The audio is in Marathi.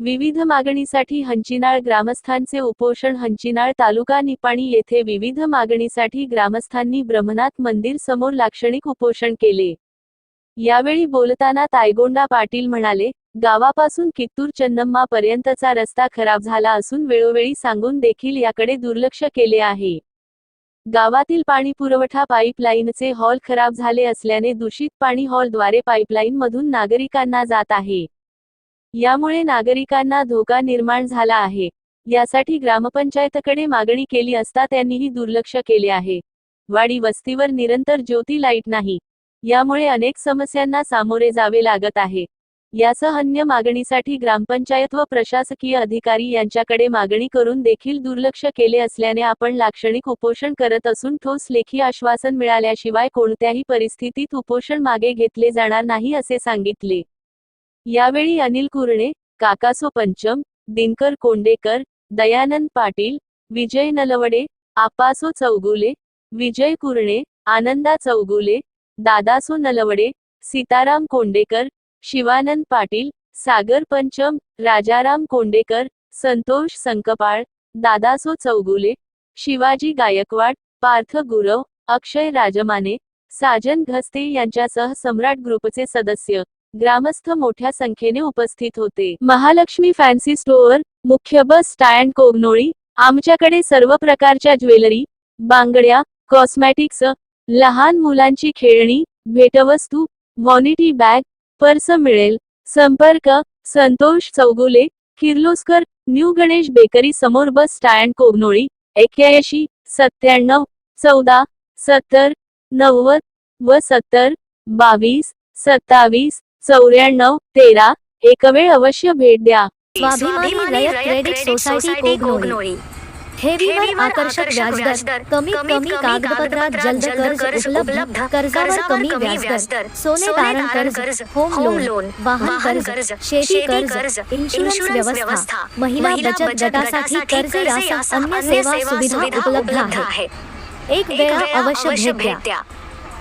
विविध मागणीसाठी हंचिनाळ ग्रामस्थांचे उपोषण हंचिनाळ तालुका निपाणी येथे विविध मागणीसाठी ग्रामस्थांनी ब्रह्मनाथ मंदिर समोर लाक्षणिक उपोषण केले. यावेळी बोलताना तायगोंडा पाटील म्हणाले गावापासून कित्तूर चन्नम्मा पर्यंतचा रस्ता खराब झाला असून वेळोवेळी सांगून देखील याकडे दुर्लक्ष केले आहे. गावातील पाणी पुरवठा पाईपलाईनचे हॉल खराब झाले असल्याने दूषित पाणी हॉलद्वारे पाईपलाईन मधून नागरिकांना जात आहे. यामुळे नागरिकांना धोका निर्माण झाला आहे. यासाठी ग्रामपंचायतकडे मागणी केली असता त्यांनीही दुर्लक्ष केले आहे. वाडी वस्तीवर निरंतर ज्योती लाइट नाही. यामुळे अनेक समस्यांना सामोरे जावे लागत आहे. यासह अन्य मागणीसाठी ग्रामपंचायत व प्रशासकीय अधिकारी यांच्याकडे मागणी करून देखील दुर्लक्ष केले असल्याने आपण लाक्षणिक उपोषण करत असून ठोस लेखी आश्वासन मिळाल्याशिवाय कोणत्याही परिस्थितीत उपोषण मागे घेतले जाणार नाही असे सांगितले. यावेळी अनिल कुरणे काकासो पंचम दिनकर कोंडेकर दयानंद पाटील विजय नलवडे आपासो चौगुले विजय कुरणे आनंदा चौगुले दादासो नलवडे सीताराम कोंडेकर शिवानंद पाटील सागर पंचम राजाराम कोंडेकर संतोष संकपाळ दादासो चौगुले शिवाजी गायकवाड पार्थ गुरव अक्षय राजमाने साजन घस्ते यांच्यासह सम्राट ग्रुपचे सदस्य. ग्रामस्थ मोठ्या संख्येने उपस्थित होते. महालक्ष्मी फॅन्सी स्टोअर मुख्य बस स्टँड कोगनोळी आमच्याकडे सर्व प्रकारच्या ज्वेलरी बांगड्या कॉस्मॅटिक्स लहान मुलांची खेळणी भेटवस्तू व्हॉनिटी बॅग पर्स मिळेल संपर्क संतोष चौगुले किर्लोस्कर न्यू गणेश बेकरी समोर बस स्टँड कोगनोळी एक्याऐंशी सत्त्याण्णव चौदा सत्तर नव्वद व सत्तर बावीस सत्तावीस चौऱ्याण्णव तेरा एक वेळ अवश्य भेट द्या. स्वाभिमानी रयत क्रेडिट सोसायटी कोगनोळी ठेवीवर आकर्षक व्याजदर कमीत कमी कागदपत्रात जलद कर्ज उपलब्ध कर्जावर कमी व्याजदर सोने तारण कर्ज होम लोन वाहन कर्ज शेती कर्ज इन्शुरन्स व्यवस्था महिला बचत गटासाठी कर्ज यासह अन्य सेवा सुविधा उपलब्ध आहे. एक वेळा अवश्य भेट द्या.